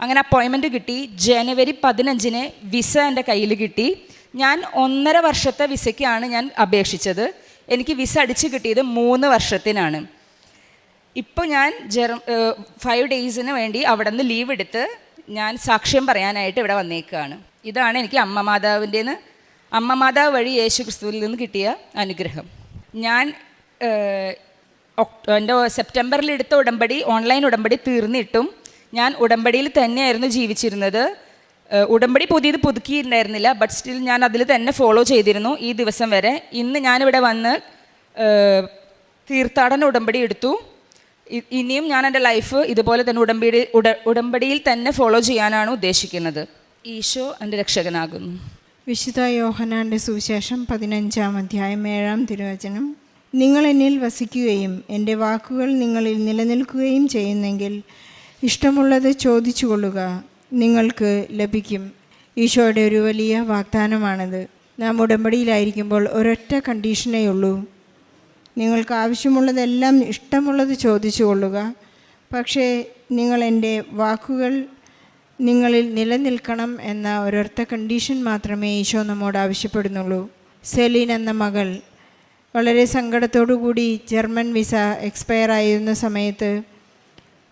അങ്ങനെ അപ്പോയിൻമെന്റ് കിട്ടി. ജനുവരി പതിനഞ്ചിന് വിസ എന്റെ കയ്യിൽ കിട്ടി. ഞാൻ ഒന്നര വർഷത്തെ വിസയ്ക്കാണ് ഞാൻ അപേക്ഷിച്ചത്. എനിക്ക് വിസ അടിച്ച് കിട്ടിയത് മൂന്ന് വർഷത്തിനാണ്. ഇപ്പോൾ ഞാൻ ജെർ ഫൈവ് ഡേയ്സിന് വേണ്ടി അവിടെ നിന്ന് ലീവ് എടുത്ത് ഞാൻ സാക്ഷ്യം പറയാനായിട്ട് ഇവിടെ വന്നേക്കുകയാണ് ഇതാണ് എനിക്ക് അമ്മ മാതാവിന്റെന്ന് അമ്മ മാതാവ് വഴി യേശു ക്രിസ്തുവിൽ നിന്ന് കിട്ടിയ അനുഗ്രഹം. ഞാൻ എന്റെ സെപ്റ്റംബറിൽ എടുത്ത ഉടമ്പടി ഓൺലൈൻ ഉടമ്പടി തീർന്നിട്ടും ഞാൻ ഉടമ്പടിയിൽ തന്നെയായിരുന്നു ജീവിച്ചിരുന്നത്. ഉടമ്പടി പുതിയത് പുതുക്കിയിട്ടുണ്ടായിരുന്നില്ല ബട്ട് സ്റ്റിൽ ഞാൻ അതിൽ തന്നെ ഫോളോ ചെയ്തിരുന്നു ഈ ദിവസം വരെ. ഇന്ന് ഞാനിവിടെ വന്ന് തീർത്ഥാടന ഉടമ്പടി എടുത്തു. ഇനിയും ഞാൻ എന്റെ ലൈഫ് ഇതുപോലെ തന്നെ ഉടമ്പടി ഉട ഉടമ്പടിയിൽ തന്നെ ഫോളോ ചെയ്യാനാണ് ഉദ്ദേശിക്കുന്നത്. ഈശോ എന്റെ രക്ഷകനാകുന്നു. വിശുദ്ധ യോഹനാന്റെ സുവിശേഷം പതിനഞ്ചാം അധ്യായം ഏഴാം തിരുവചനം. നിങ്ങൾ എന്നിൽ വസിക്കുകയും എന്റെ വാക്കുകൾ നിങ്ങളിൽ നിലനിൽക്കുകയും ചെയ്യുന്നെങ്കിൽ ഇഷ്ടമുള്ളത് ചോദിച്ചു കൊള്ളുക നിങ്ങൾക്ക് ലഭിക്കും. ഈശോയുടെ ഒരു വലിയ വാഗ്ദാനമാണത്. നാം ഉടമ്പടിയിലായിരിക്കുമ്പോൾ ഒരൊറ്റ കണ്ടീഷനേ ഉള്ളൂ നിങ്ങൾക്ക് ആവശ്യമുള്ളതെല്ലാം ഇഷ്ടമുള്ളത് ചോദിച്ചു കൊള്ളുക പക്ഷേ നിങ്ങൾ എന്റെ വാക്കുകൾ നിങ്ങളിൽ നിലനിൽക്കണം എന്ന ഒരൊറ്റ കണ്ടീഷൻ മാത്രമേ ഈശോ നമ്മോട് ആവശ്യപ്പെടുന്നുള്ളൂ. സെലീൻ എന്ന മകൾ വളരെ കൂടി ജർമ്മൻ വിസ എക്സ്പയർ ആയിരുന്ന സമയത്ത്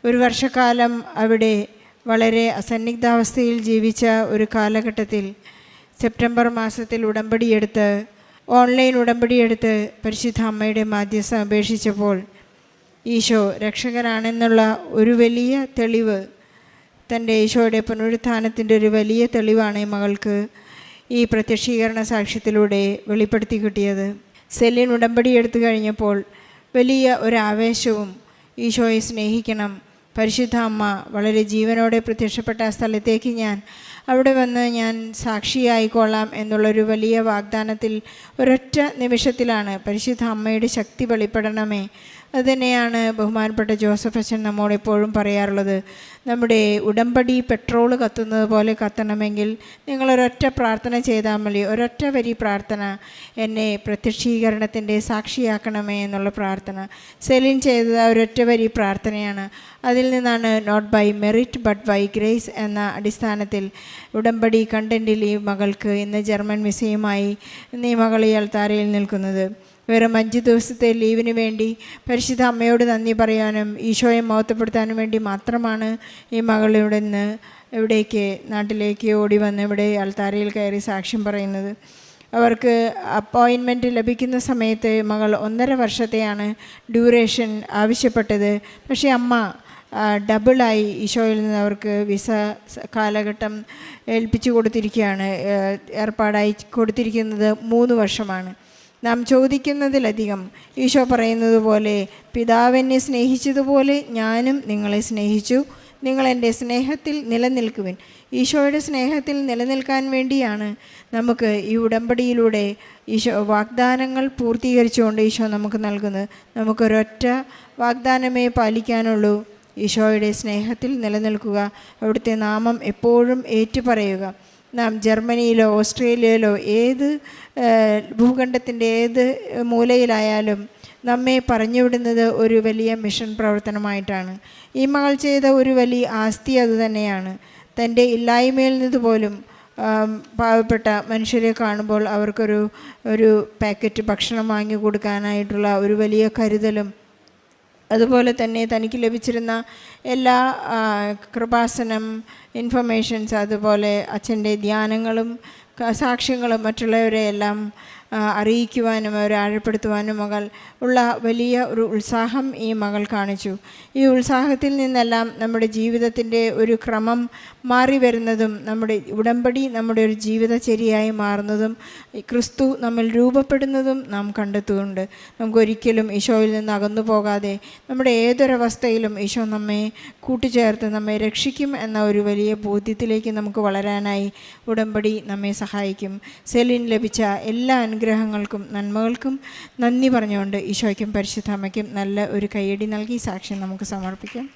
ഒരു വർഷക്കാലം അവിടെ വളരെ അസന്നിഗ്ധാവസ്ഥയിൽ ജീവിച്ച ഒരു കാലഘട്ടത്തിൽ സെപ്റ്റംബർ മാസത്തിൽ ഉടമ്പടിയെടുത്ത് ഓൺലൈൻ ഉടമ്പടിയെടുത്ത് പരിശുദ്ധ അമ്മയുടെ മാധ്യസ്ഥം അപേക്ഷിച്ചപ്പോൾ ഈശോ രക്ഷകനാണെന്നുള്ള ഒരു വലിയ തെളിവ് തന്റെ ഈശോയുടെ പുനരുത്ഥാനത്തിന്റെ ഒരു വലിയ തെളിവാണ് മകൾക്ക് ഈ പ്രത്യക്ഷീകരണ സാക്ഷ്യത്തിലൂടെ വെളിപ്പെടുത്തി കിട്ടിയത്. സെല്ലിൻ ഉടമ്പടി എടുത്തു കഴിഞ്ഞപ്പോൾ വലിയ ഒരു ആവേശവും ഈശോയെ സ്നേഹിക്കണം പരിശുദ്ധ അമ്മ വളരെ ജീവനോടെ പ്രത്യക്ഷപ്പെട്ട ആ സ്ഥലത്തേക്ക് ഞാൻ അവിടെ വന്ന് ഞാൻ സാക്ഷിയായിക്കൊള്ളാം എന്നുള്ളൊരു വലിയ വാഗ്ദാനത്തിൽ ഒരൊറ്റ നിമിഷത്തിലാണ് പരിശുദ്ധ അമ്മയുടെ ശക്തി വെളിപ്പെടണമേ. അതുതന്നെയാണ് ബഹുമാനപ്പെട്ട ജോസഫ് അച്ഛൻ നമ്മോട് എപ്പോഴും പറയാറുള്ളത്. നമ്മുടെ ഉടമ്പടി പെട്രോൾ കത്തുന്നത് പോലെ കത്തണമെങ്കിൽ നിങ്ങളൊരൊറ്റ പ്രാർത്ഥന ചെയ്താൽ മതി. ഒരൊറ്റ വരി പ്രാർത്ഥന എന്നെ പ്രത്യക്ഷീകരണത്തിന്റെ സാക്ഷിയാക്കണമേ എന്നുള്ള പ്രാർത്ഥന. സെലിൻ ചെയ്തത് ഒരൊറ്റ വരി പ്രാർത്ഥനയാണ്. അതിൽ നിന്നാണ് not by merit but by grace എന്ന അടിസ്ഥാനത്തിൽ ഉടമ്പടി കണ്ടന്റിൽ ഈ മകൾക്ക് ഇന്ന് ജർമ്മൻ മിസയുമായി ഇന്ന് ഈ താരയിൽ നിൽക്കുന്നത്. വെറും അഞ്ച് ദിവസത്തെ ലീവിന് വേണ്ടി പരിശുദ്ധ അമ്മയോട് നന്ദി പറയാനും ഈശോയെ മഹത്വപ്പെടുത്താനും വേണ്ടി മാത്രമാണ് ഈ മകൾ ഇവിടെ നിന്ന് ഇവിടേക്ക് നാട്ടിലേക്ക് ഓടി വന്ന് ഇവിടെ അൾത്താരയിൽ കയറി സാക്ഷ്യം പറയുന്നത്. അവർക്ക് അപ്പോയിൻമെന്റ് ലഭിക്കുന്ന സമയത്ത് മകൾ ഒന്നര വർഷത്തെയാണ് ഡ്യൂറേഷൻ ആവശ്യപ്പെട്ടത്. പക്ഷേ അമ്മ ഡബിളായി ഈശോയിൽ നിന്ന് അവർക്ക് വിസ കാലഘട്ടം ഏൽപ്പിച്ചു കൊടുത്തിരിക്കുകയാണ്. ഏർപ്പാടായി കൊടുത്തിരിക്കുന്നത് മൂന്ന് വർഷമാണ്. നാം ചോദിക്കുന്നതിലധികം ഈശോ പറയുന്നത് പോലെ പിതാവെന്നെ സ്നേഹിച്ചതുപോലെ ഞാനും നിങ്ങളെ സ്നേഹിച്ചു. നിങ്ങൾ എന്റെ സ്നേഹത്തിൽ നിലനിൽക്കുവിൻ. ഈശോയുടെ സ്നേഹത്തിൽ നിലനിൽക്കാൻ വേണ്ടിയാണ് നമുക്ക് ഈ ഉടമ്പടിയിലൂടെ ഈശോ വാഗ്ദാനങ്ങൾ പൂർത്തീകരിച്ചുകൊണ്ട് ഈശോ നമുക്ക് നൽകുന്നത്. നമുക്കൊരൊറ്റ വാഗ്ദാനമേ പാലിക്കാനുള്ളൂ. ഈശോയുടെ സ്നേഹത്തിൽ നിലനിൽക്കുക. അവിടുത്തെ നാമം എപ്പോഴും ഏറ്റുപറയുക. നാം ജർമ്മനിയിലോ ഓസ്ട്രേലിയയിലോ ഏത് ഭൂഖണ്ഡത്തിന്റെ ഏത് മൂലയിലായാലും നമ്മെ പറഞ്ഞുവിടുന്നത് ഒരു വലിയ മിഷൻ പ്രവർത്തനമായിട്ടാണ്. ഈ മകൾ ചെയ്ത ഒരു വലിയ ആസ്തി അതുതന്നെയാണ് തന്റെ ഇല്ലായ്മയിൽ നിന്ന് പോലും പാവപ്പെട്ട മനുഷ്യരെ കാണുമ്പോൾ അവർക്കൊരു ഒരു പാക്കറ്റ് ഭക്ഷണം വാങ്ങി കൊടുക്കാനായിട്ടുള്ള ഒരു വലിയ കരുതലും അതുപോലെ തന്നെ തനിക്ക് ലഭിച്ചിരുന്ന എല്ലാ കൃപാസനം ഇൻഫർമേഷൻസ് അതുപോലെ അച്ഛന്റെ ധ്യാനങ്ങളും സാക്ഷ്യങ്ങളും മറ്റുള്ളവരെ എല്ലാം ആ, അറിയിക്കുവാനും അവരെ ആഴപ്പെടുത്തുവാനും മകൾ ഉള്ള വലിയ ഒരു ഉത്സാഹം ഈ മകൾ കാണിച്ചു. ഈ ഉത്സാഹത്തിൽ നിന്നെല്ലാം നമ്മുടെ ജീവിതത്തിന്റെ ഒരു ക്രമം മാറി വരുന്നതും നമ്മുടെ ഉടമ്പടി നമ്മുടെ ഒരു ജീവിതചര്യയായി മാറുന്നതും ക്രിസ്തു നമ്മൾ രൂപപ്പെടുന്നതും നാം കണ്ടെത്തുന്നുണ്ട്. നമുക്കൊരിക്കലും ഈശോയിൽ നിന്ന് അകന്നു പോകാതെ നമ്മുടെ ഏതൊരവസ്ഥയിലും ഈശോ നമ്മെ കൂട്ടിച്ചേർത്ത് നമ്മെ രക്ഷിക്കും എന്ന ഒരു വലിയ ബോധ്യത്തിലേക്ക് നമുക്ക് വളരാനായി ഉടമ്പടി നമ്മെ സഹായിക്കും. സെലിൻ ലഭിച്ച എല്ലാ അനുഗ്രഹങ്ങൾക്കും നന്മകൾക്കും നന്ദി പറഞ്ഞുകൊണ്ട് ഈശോയ്ക്കും പരിശുദ്ധ അമ്മയ്ക്കും നല്ല ഒരു കയ്യടി നൽകി സാക്ഷ്യം നമുക്ക് സമർപ്പിക്കാം.